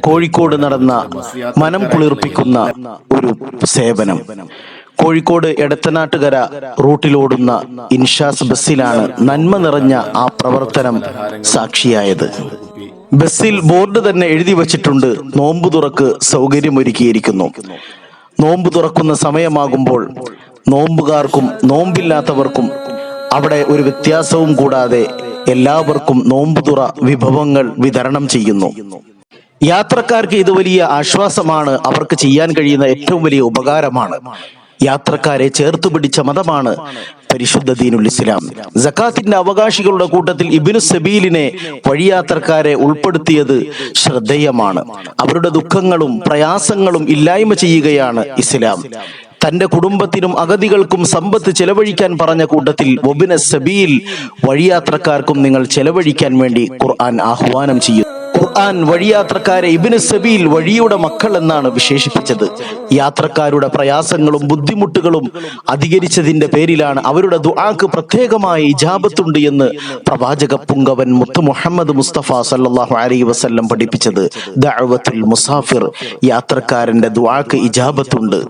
കോഴിക്കോട് നടന്ന മനം കുളിർപ്പിക്കുന്ന ഒരു സേവനം. കോഴിക്കോട് എടത്തനാട്ടുകര റൂട്ടിലോടുന്ന ഇൻഷാസ് ബസ്സിലാണ് നന്മ നിറഞ്ഞ ആ പ്രവർത്തനം സാക്ഷിയായത്. ബസ്സിൽ ബോർഡ് തന്നെ എഴുതി വച്ചിട്ടുണ്ട് നോമ്പു തുറക്ക് സൗകര്യമൊരുക്കിയിരിക്കുന്നു. നോമ്പ് തുറക്കുന്ന സമയമാകുമ്പോൾ നോമ്പുകാർക്കും നോമ്പില്ലാത്തവർക്കും അവിടെ ഒരു വ്യത്യാസവും കൂടാതെ എല്ലാവർക്കും നോമ്പുതുറ വിഭവങ്ങൾ വിതരണം ചെയ്യുന്നു. യാത്രക്കാർക്ക് ഇത് വലിയ ആശ്വാസമാണ്. അവർക്ക് ചെയ്യാൻ കഴിയുന്ന ഏറ്റവും വലിയ ഉപകാരമാണ്. യാത്രക്കാരെ ചേർത്ത് പിടിച്ച മതമാണ് പരിശുദ്ധ ദീനുൽ ഇസ്ലാം. ജക്കാത്തിന്റെ അവകാശികളുടെ കൂട്ടത്തിൽ ഇബിനു സബീലിനെ വഴിയാത്രക്കാരെ ഉൾപ്പെടുത്തിയത് ശ്രദ്ധേയമാണ്. അവരുടെ ദുഃഖങ്ങളും പ്രയാസങ്ങളും ഇല്ലായ്മ ചെയ്യുകയാണ് ഇസ്ലാം. തന്റെ കുടുംബത്തിനും അഗതികൾക്കും സമ്പത്ത് ചെലവഴിക്കാൻ പറഞ്ഞ കൂട്ടത്തിൽ വബിന സബീൽ വഴിയാത്രക്കാർക്കും നിങ്ങൾ ചെലവഴിക്കാൻ വേണ്ടി ഖുർആൻ ആഹ്വാനം ചെയ്യുന്നു ഖുർആൻ വഴിയാത്രക്കാരെ ഇബിന് സബീൽ വഴിയുടെ മക്കൾ എന്നാണ് വിശേഷിപ്പിച്ചത്. യാത്രക്കാരുടെ പ്രയാസങ്ങളും ബുദ്ധിമുട്ടുകളും അധികരിച്ചതിന്റെ പേരിലാണ് അവരുടെ ദുആക്ക് പ്രത്യേകമായി ഇജാബത്തുണ്ട് എന്ന് പ്രവാചക പുങ്കവൻ മുത്ത് മുഹമ്മദ് മുസ്തഫ സല്ലാഹു അലൈ വസല്ലം പഠിപ്പിച്ചത്. ദഅവത്തുൽ മുസാഫിർ യാത്രക്കാരന്റെ ദുആക്ക് ഇജാബത്തുണ്ട്.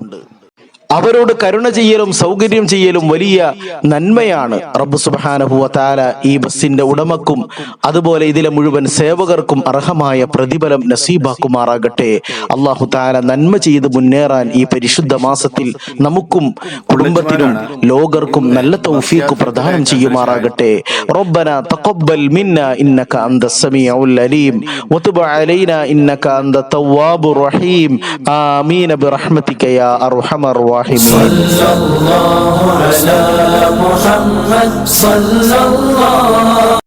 അവരോട് കരുണ ചെയ്യലും സൗകര്യം ചെയ്യലും വലിയ നന്മയാണ്. റബ്ബു സുബാനഹുവത്താല ഈ ബസ്സിന്റെ ഉടമക്കും അതുപോലെ ഇതിലെ മുഴുവൻ സേവകർക്കും അർഹമായ പ്രതിഫലം നസീബാക്കുമാറാകട്ടെ. അള്ളാഹു താല നന്മ ചെയ്ത് മുന്നേറാൻ ഈ പരിശുദ്ധ മാസത്തിൽ നമുക്കും കുടുംബത്തിനും ലോകർക്കും നല്ല തൗഫീഖ് പ്രദാനം ചെയ്യുമാറാകട്ടെ. റബ്ബന തഖബ്ബൽ മിന്ന ഇന്നക അന്ത സമീഉൽ അലീം. വതുബ് അലൈന ഇന്നക അന്ത തവ്വാബുർ റഹീം. ആമീൻ. ബിറഹ്മതിക യാ അർഹമർ الراحمين صلى الله على محمد صلى الله